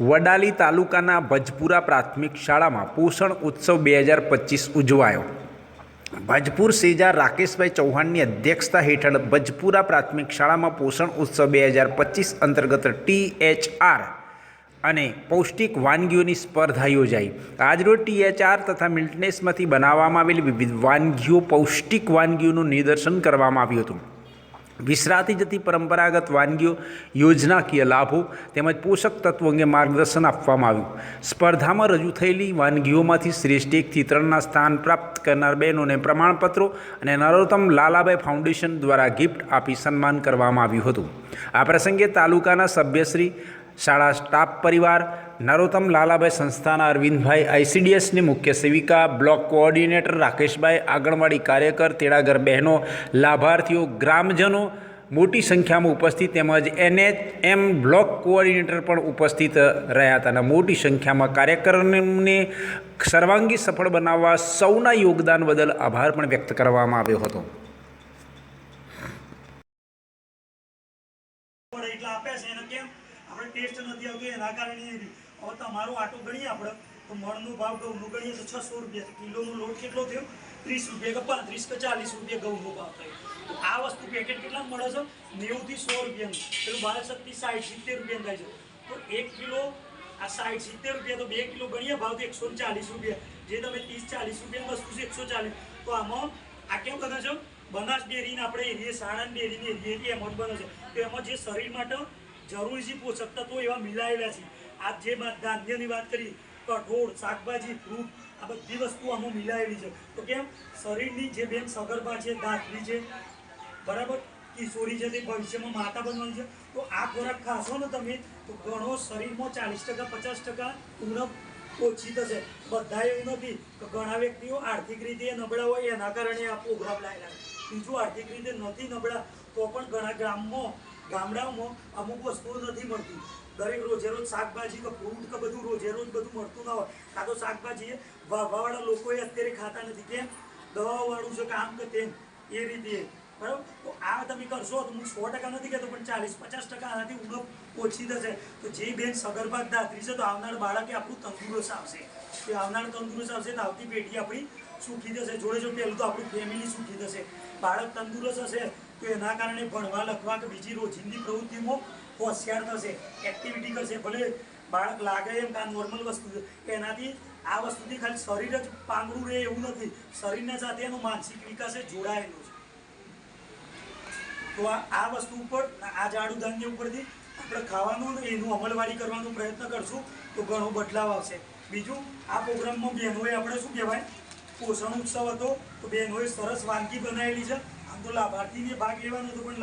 વડાલી તાલુકાના ભજપુરા પ્રાથમિક શાળામાં પોષણ ઉત્સવ બે હજાર પચીસ ઉજવાયો. ભજપુર સેજા રાકેશભાઈ ચૌહાણની અધ્યક્ષતા હેઠળ ભજપુરા પ્રાથમિક શાળામાં પોષણ ઉત્સવ બે હજાર પચીસ અંતર્ગત ટી એચ આર અને પૌષ્ટિક વાનગીઓની સ્પર્ધા યોજાઈ. આજરોજ ટીએચઆર તથા મિલ્ટનેસમાંથી બનાવવામાં આવેલી વિવિધ વાનગીઓ, પૌષ્ટિક વાનગીઓનું નિદર્શન કરવામાં આવ્યું હતું. વિસરાતી જતી પરંપરાગત વાનગીઓ યોજનાકીય લાભો તેમજ પોષક તત્વો અંગે માર્ગદર્શન આપવામાં આવ્યું. સ્પર્ધામાં રજૂ થયેલી વાનગીઓમાંથી શ્રેષ્ઠ એકથી ત્રણના સ્થાન પ્રાપ્ત કરનાર બહેનોને પ્રમાણપત્રો અને નરોત્તમ લાલાભાઈ ફાઉન્ડેશન દ્વારા ગિફ્ટ આપી સન્માન કરવામાં આવ્યું હતું. આ પ્રસંગે તાલુકાના સભ્યશ્રી શાળા સ્ટાફ પરિવાર, નરોત્તમ લાલાભાઈ સંસ્થાના અરવિંદભાઈ, આઈસીડીએસની મુખ્ય સેવિકા, બ્લોક કોઓર્ડિનેટર રાકેશભાઈ, આંગણવાડી કાર્યકર, તેડાગર બહેનો, લાભાર્થીઓ, ગ્રામજનો, મોટી સંખ્યામાં ઉપસ્થિત તેમજ એનએચ એમ બ્લોક કોઓર્ડિનેટર પણ ઉપસ્થિત રહ્યા હતા. અને મોટી સંખ્યામાં કાર્યક્રમને સર્વાંગી સફળ બનાવવા સૌના યોગદાન બદલ આભાર પણ વ્યક્ત કરવામાં આવ્યો હતો. એટલે છે એને કેમ? આપણે ટેસ્ટ નથી આવતો, એના કારણે હવે તમારું આટો ગણીએ આપણે. તો મળનો ભાવ ઘઉંનો ગણીએ તો છસો રૂપિયા. કિલોનો લોટ કેટલો થયો? ત્રીસ રૂપિયા કે પાંત્રીસ કે ચાલીસ રૂપિયા ઘઉંનો ભાવ થયો. આ વસ્તુ પેકેટ કેટલા મળે છે? નેવુંથી સો રૂપિયાનું. પેલું બાર શક્તિ સાઠ સિત્તેર રૂપિયાનું થાય છે. તો એક કિલો, આ સાઠ સિત્તેર રૂપિયા તો બે કિલો ગણીએ ભાવ તો એકસો ચાલીસ રૂપિયા. જે તમે ત્રીસ ચાલીસ રૂપિયાની વસ્તુ છે, એકસો ચાલીસ. તો આમાં આ કેમ બને છે? બનાસ ડેરીને આપણે એરીએ સાણંદ ડેરીને એરિયે એમાં જ બને છે. તો એમાં જે શરીર માટે જરૂરી પોષક તત્વો એવા મિલાયેલા છે. આ જે ધાન્યની વાત કરી, કઠોળ, શાકભાજી, ફ્રૂટ, આ બધી વસ્તુ આમાં મિલાયેલી છે. તો કેમ? શરીરની જે બેન સગર્ભા છે દાંતરી છે, બરાબર? કિશોરી છે તે ભવિષ્યમાં માતા બનવાની છે. તો આ ખોરાક ખાશો ને તમે, તો ઘણો શરીરમાં ચાલીસ ટકા, પચાસ ટકા ઉણપ ઓછી થશે. બધા એવું નથી કે ઘણા વ્યક્તિઓ આર્થિક રીતે નબળા હોય, એના કારણે આ પ્રોગ્રામ લાયેલા બીજું આર્થિક રીતે નથી નબળા, તો પણ ઘણા ગામમાં ગામડાઓમાં અમુક વસ્તુઓ નથી મળતી. દરેક રોજે રોજ શાકભાજી કે ફ્રૂટ કે બધું રોજે રોજ બધું મળતું ના હોય. કાં તો શાકભાજી વાવાવાળા લોકોએ અત્યારે ખાતા નથી. કેમ? દવાવાળું છે કામ કે તેમ. એ રીતે. બરાબર? તો આ તમે કરશો તો હું સો ટકા નથી કહેતો, પણ ચાલીસ પચાસ ટકા આનાથી ઉણપ ઓછી થશે. તો જે બેન સગર્ભા દાત્રી છે તો આવનાર બાળકે આપણું તંદુરસ્ત આવશે. એ આવનાર તંદુરસ્ત આવશે તો આવતી પેઢી આપણી સુખી થશે જોડે જો પહેલું તો આપણું ફેમિલી સુખી થશે બાળક તંદુરસ્ત હશે તો એના કારણે ભણવા, લખવા કે બીજી રોજિંદી પ્રવૃત્તિમાં હોશિયાર થશે એક્ટિવિટી કરશે. ભલે બાળક લાગે એમ કે નોર્મલ વસ્તુ એનાથી આ વસ્તુથી ખાલી શરીર જ પાંગળું રહે એવું નથી. શરીરના સાથે એનો માનસિક વિકાસ જોડાયેલો છે. તો આ વસ્તુ ઉપર, આ જાડુ ધાન્ય ઉપરથી આપણે ખાવાનું અને એનું અમલવારી કરવાનો પ્રયત્ન કરશું, તો ઘણો બદલાવ આવશે. બીજું, આ પ્રોગ્રામમાં બહેનોએ આપણે શું કહેવાય? પોષણ ઉત્સવ હતો. તો બહેનોએ સરસ વાનગી બનાવેલી છે. આમ તો લાભાર્થીને ભાગ લેવાનો હતો પણ